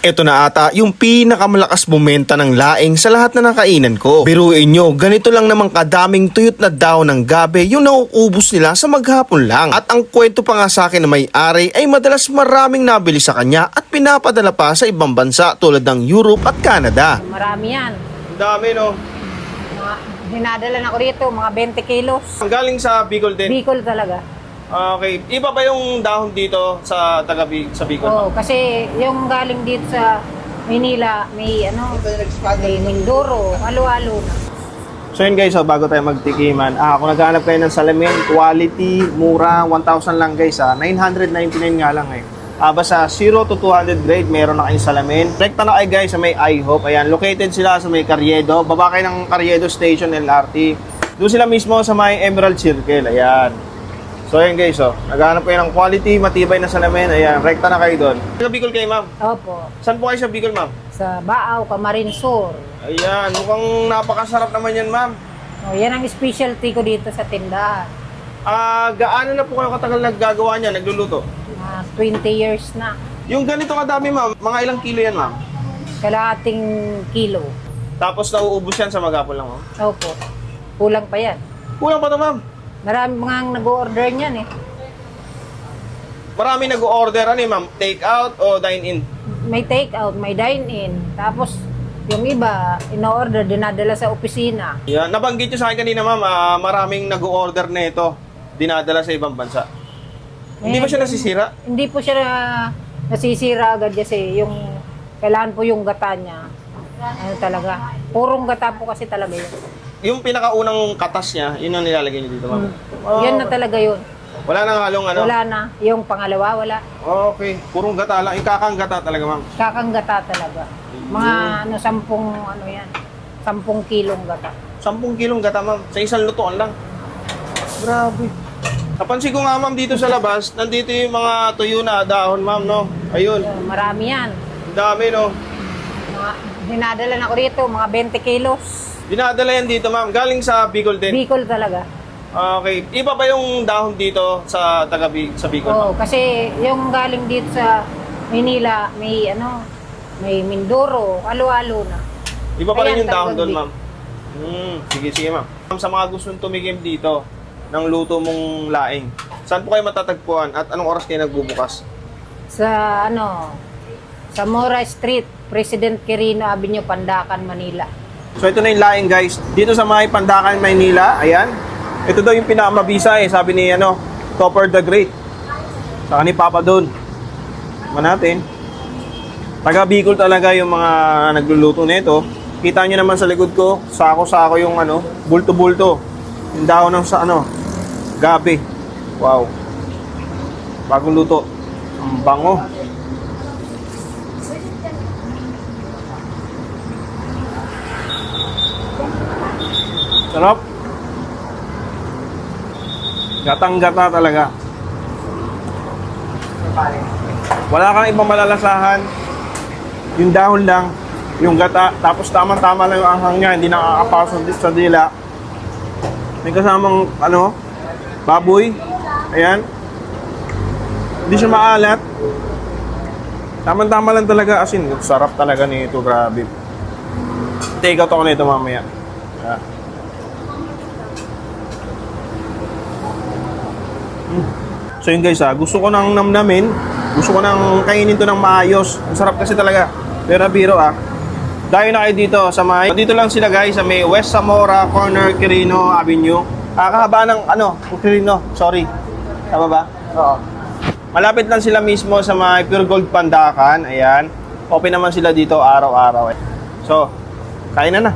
Ito na ata yung pinakamalakas bumenta ng laing sa lahat na nakainan ko. Biruin nyo, ganito lang naman kadaming tuyot na daw ng gabi yung nauubos nila sa maghapon lang. At ang kwento pa nga sa akin na may-ari ay madalas maraming nabili sa kanya at pinapadala pa sa ibang bansa tulad ng Europe at Canada. Marami yan. Ang dami no. Mga, dinadala na ko rito, mga 20 kilos. Ang galing sa Bicol din. Bicol talaga. Okay. Iba ba yung dahon dito sa taga sa Bicol? Oo, kasi yung galing dito sa Manila, may ano, may Mindoro, halo-halo na. So yun guys, so bago tayo magtikiman, ah, kung naghahanap kayo ng salamin, quality, mura, 1,000 lang guys ah, 999 nga lang eh. Ah, basta 0 to 200 grade, meron na kayong salamin. Rekta na kayo guys sa may iHope. Ayan, located sila sa may Carriedo. Baba kayo ng Carriedo Station LRT. Doon sila mismo sa may Emerald Circle. Ayan. So ayan guys, oh. naghahanap kayo ng quality, matibay na salamin. Ayan, rekta na kayo doon. Sa Bicol kayo ma'am? Opo, Saan po kayo sa Bicol ma'am? sa Baaw, Camarin Sur. Ayan, mukhang napakasarap naman yan ma'am. Oh, yan ang specialty ko dito sa tindahan. Ah, gaano na po kayo katagal naggagawa niya, nagluluto? Mga 20 years na. Yung ganito kadami, ma'am, mga ilang kilo yan, ma'am? Kalahating kilo. Tapos nauubos yan sa maghapon lang, ma'am? Opo, kulang pa yan. Kulang pa to, ma'am. Marami mga nag-order niyan eh. Marami nag-order, ano eh, ma'am? Take out o dine in? May take out, may dine in. Tapos yung iba, in-order, dinadala sa opisina. Yan. Nabanggit nyo sa akin kanina, ma'am, ah, maraming nag-order na ito. Dinadala sa ibang bansa. Hindi ba siya nasisira? Hindi po siya na- nasisira agad kasi yung kailangan po yung gata niya. Ano talaga? Purong gata po kasi talaga yun. Yung pinakaunang katas niya, yun ang nilalagay niyo dito, ma'am. Oh, Yan na talaga yun. Wala nang halong ano? Wala na. Yung pangalawa, wala. Okay. Purong gata lang. Ikakang gata talaga, ma'am. Kakang gata talaga. Mga ano, sampung ano yan. Sampung kilong gata. 10 kilong gata, ma'am. Sa isang lutuan lang. Grabe. Napansin ko nga, ma'am, dito sa labas, nandito yung mga tuyo na dahon, ma'am, no? Ayun. So, marami yan. Ang dami, no? Mga, dinadala na ko rito, mga 20 kilos. Dinadala yan dito, ma'am. Galing sa Bicol din. Bicol talaga. Okay. Iba ba yung dahon dito sa taga Bi- sa Bicol? Oo, kasi yung galing dito sa Manila, may ano, may Mindoro, halo-halo na. Iba pa rin Ayan, yung dahon doon, ma'am. Hmm, sige, sige, ma'am. Ma'am, Sa mga gustong tumigim dito ng luto mong laing, saan po kayo matatagpuan at anong oras kayo nagbubukas? Sa ano, sa Mora Street, President Quirino Avenue, Pandacan, Manila. So ito na yung laing guys. Dito sa mga Pandacan, Maynila, ayan. Ito daw yung pinakamabisa eh, sabi ni ano, Topper the Great. Saka ni Papa Don. Man natin. Taga Bicol talaga yung mga nagluluto nito. Kita nyo naman sa likod ko, sako-sako yung ano, bulto-bulto. Yung dahon ng sa ano, gabi. Wow. Bagong luto. Ang bango. Sarap. Gatang-gata talaga. Wala kang ibang malalasahan. Yung dahon lang, yung gata, tapos tama-tama lang yung anghang niya, hindi nakakapasok sa dila. May kasamang, ano, baboy. Ayan. Hindi siya maalat. Tama-tama lang talaga, asin. Sarap talaga nito, grabe. Take out ako nito mamaya. Yeah. So yun guys ha, gusto ko nang namnamin, gusto ko nang kainin to ng maayos. Ang sarap kasi talaga. Pero biro ah. Dahil na kayo dito sa may, dito lang sila guys sa may West Zamora Corner Quirino Avenue. Ah, kahaba ng ano, Quirino, sorry. Tama ba? Oo. Malapit lang sila mismo sa may Pure Gold Pandakan. Ayan. Open naman sila dito araw-araw eh. So, kain na na.